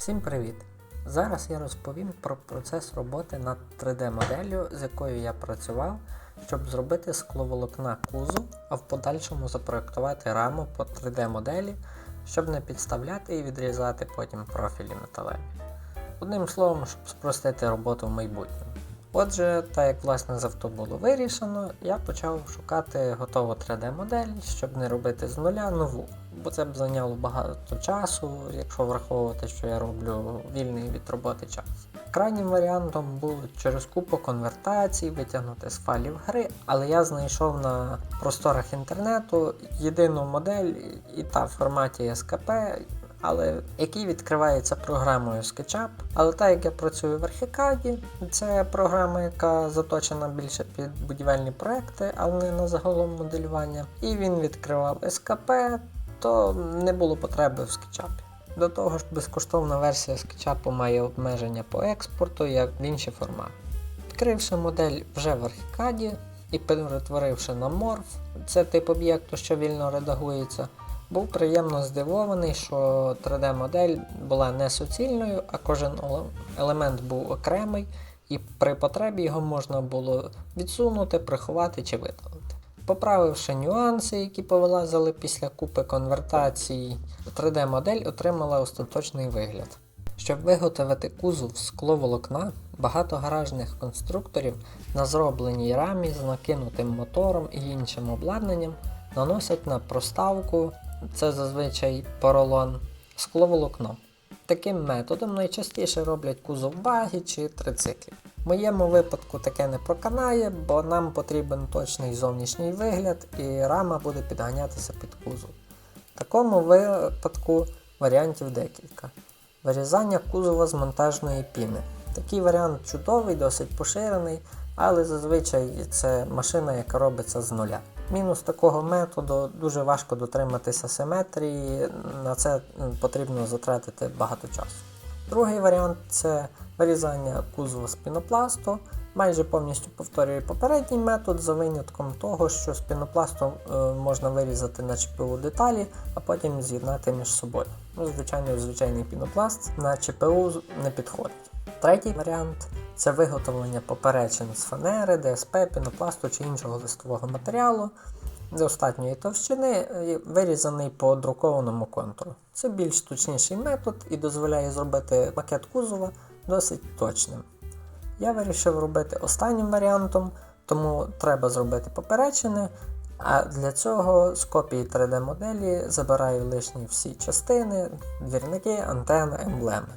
Всім привіт! Зараз я розповім про процес роботи над 3D-моделлю, з якою я працював, щоб зробити скловолокна кузу, а в подальшому запроектувати раму по 3D-моделі, щоб не підставляти і відрізати потім профілі металеві. Одним словом, щоб спростити роботу в майбутньому. Отже, так як власне з авто було вирішено, я почав шукати готову 3D-модель, щоб не робити з нуля нову, бо це б зайняло багато часу, якщо враховувати, що я роблю вільний від роботи час. Крайнім варіантом було через купу конвертацій витягнути з файлів гри, але я знайшов на просторах інтернету єдину модель і та в форматі SKP, але який відкривається програмою SketchUp. Але так як я працюю в Archicad, це програма, яка заточена більше під будівельні проекти, але не на загалом моделювання. І він відкривав SKP, то не було потреби в SketchUp. До того ж, безкоштовна версія SketchUp має обмеження по експорту, як в інші формати. Відкривши модель вже в Archicad і перетворивши на Morph, це тип об'єкту, що вільно редагується, був приємно здивований, що 3D-модель була не суцільною, а кожен елемент був окремий, і при потребі його можна було відсунути, приховати чи видалити. Поправивши нюанси, які повилазили після купи конвертацій, 3D-модель отримала остаточний вигляд. Щоб виготовити кузов з скловолокна, багато гаражних конструкторів на зробленій рамі з накинутим мотором і іншим обладнанням наносять на проставку, це зазвичай поролон, скловолокно. Таким методом найчастіше роблять кузов багі чи трициклів. В моєму випадку таке не проканає, бо нам потрібен точний зовнішній вигляд і рама буде підганятися під кузов. В такому випадку варіантів декілька. Вирізання кузова з монтажної піни. Такий варіант чудовий, досить поширений, але зазвичай це машина, яка робиться з нуля. Мінус такого методу дуже важко дотриматися симетрії, на це потрібно затратити багато часу. Другий варіант це вирізання кузова з пінопласту. Майже повністю повторює попередній метод за винятком того, що з пінопласту е, можна вирізати на ЧПУ деталі, а потім з'єднати між собою. Ну, звичайно, звичайний пінопласт на ЧПУ не підходить. Третій варіант це виготовлення поперечин з фанери, ДСП, пінопласту чи іншого листового матеріалу достатньої товщини, е, вирізаний по друкованому контуру. Це більш точніший метод і дозволяє зробити макет кузова досить точним. Я вирішив робити останнім варіантом, тому треба зробити поперечини. А для цього з копії 3D-моделі забираю лишні всі частини, двірники, антени, емблеми.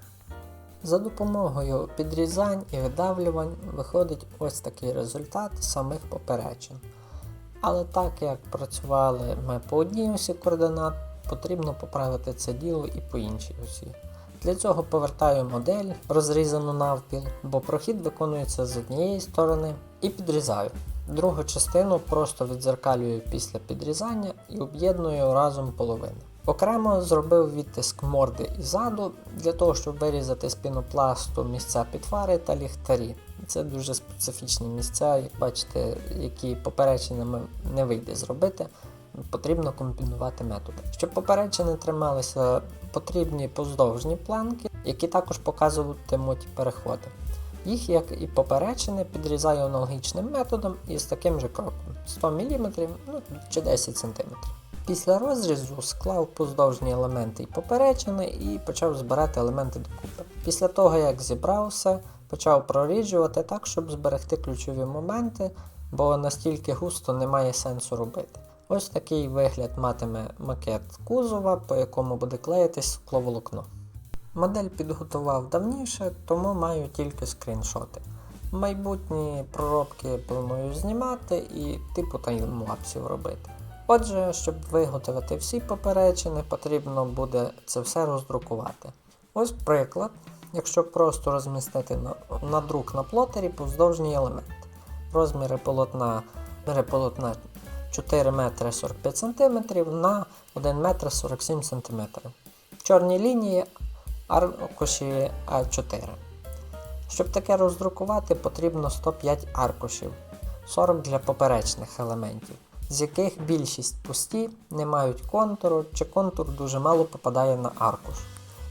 За допомогою підрізань і видавлювань виходить ось такий результат самих поперечин. Але так як працювали ми по одній осі координат, потрібно поправити це діло і по іншій осі. Для цього повертаю модель, розрізану навпіл, бо прохід виконується з однієї сторони, і підрізаю. Другу частину просто відзеркалюю після підрізання і об'єдную разом половини. Окремо зробив відтиск морди і заду для того, щоб вирізати з пінопласту місця під фари та ліхтарі. Це дуже специфічні місця, як бачите, які поперечинами не вийде зробити. Потрібно комбінувати методи. Щоб поперечини трималися, потрібні поздовжні планки, які також показуватимуть переходи. Їх, як і поперечини, підрізаю аналогічним методом і з таким же кроком 100 мм ну, чи 10 см. Після розрізу склав поздовжні елементи і поперечини і почав збирати елементи докупи. Після того, як зібрав все, почав проріджувати так, щоб зберегти ключові моменти, бо настільки густо немає сенсу робити. Ось такий вигляд матиме макет кузова, по якому буде клеїтись скловолокно. Модель підготував давніше, тому маю тільки скріншоти. Майбутні проробки планую знімати і типу таймлапсів робити. Отже, щоб виготовити всі поперечини, потрібно буде це все роздрукувати. Ось приклад, якщо просто розмістити на, друк на плотері повздовжній елемент. Розміри полотна, полотна 4 метри 45 см на 1 метр 47 см. Чорні лінії аркуші А4. Щоб таке роздрукувати, потрібно 105 аркушів, 40 для поперечних елементів, з яких більшість пусті, не мають контуру чи контур дуже мало попадає на аркуш.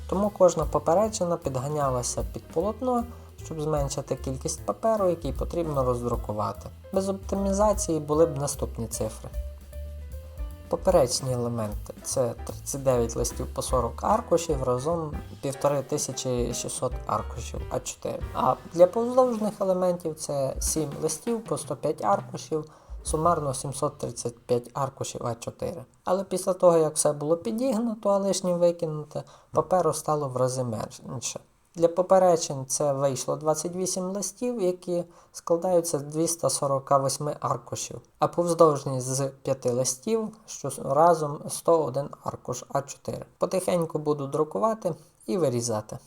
Тому кожна попереджена підганялася під полотно, щоб зменшити кількість паперу, який потрібно роздрукувати. Без оптимізації були б наступні цифри. Поперечні елементи це 39 листів по 40 аркушів, разом 1500 аркушів А4. А для повздовжних елементів це 7 листів по 105 аркушів, сумарно 735 аркушів А4. Але після того, як все було підігнуто, а лишнє викинуте, паперу стало в рази менше. Для попереджень це вийшло 28 листів, які складаються з 248 аркушів, а повздовжність з 5 листів, що разом 101 аркуш А4. Потихеньку буду друкувати і вирізати.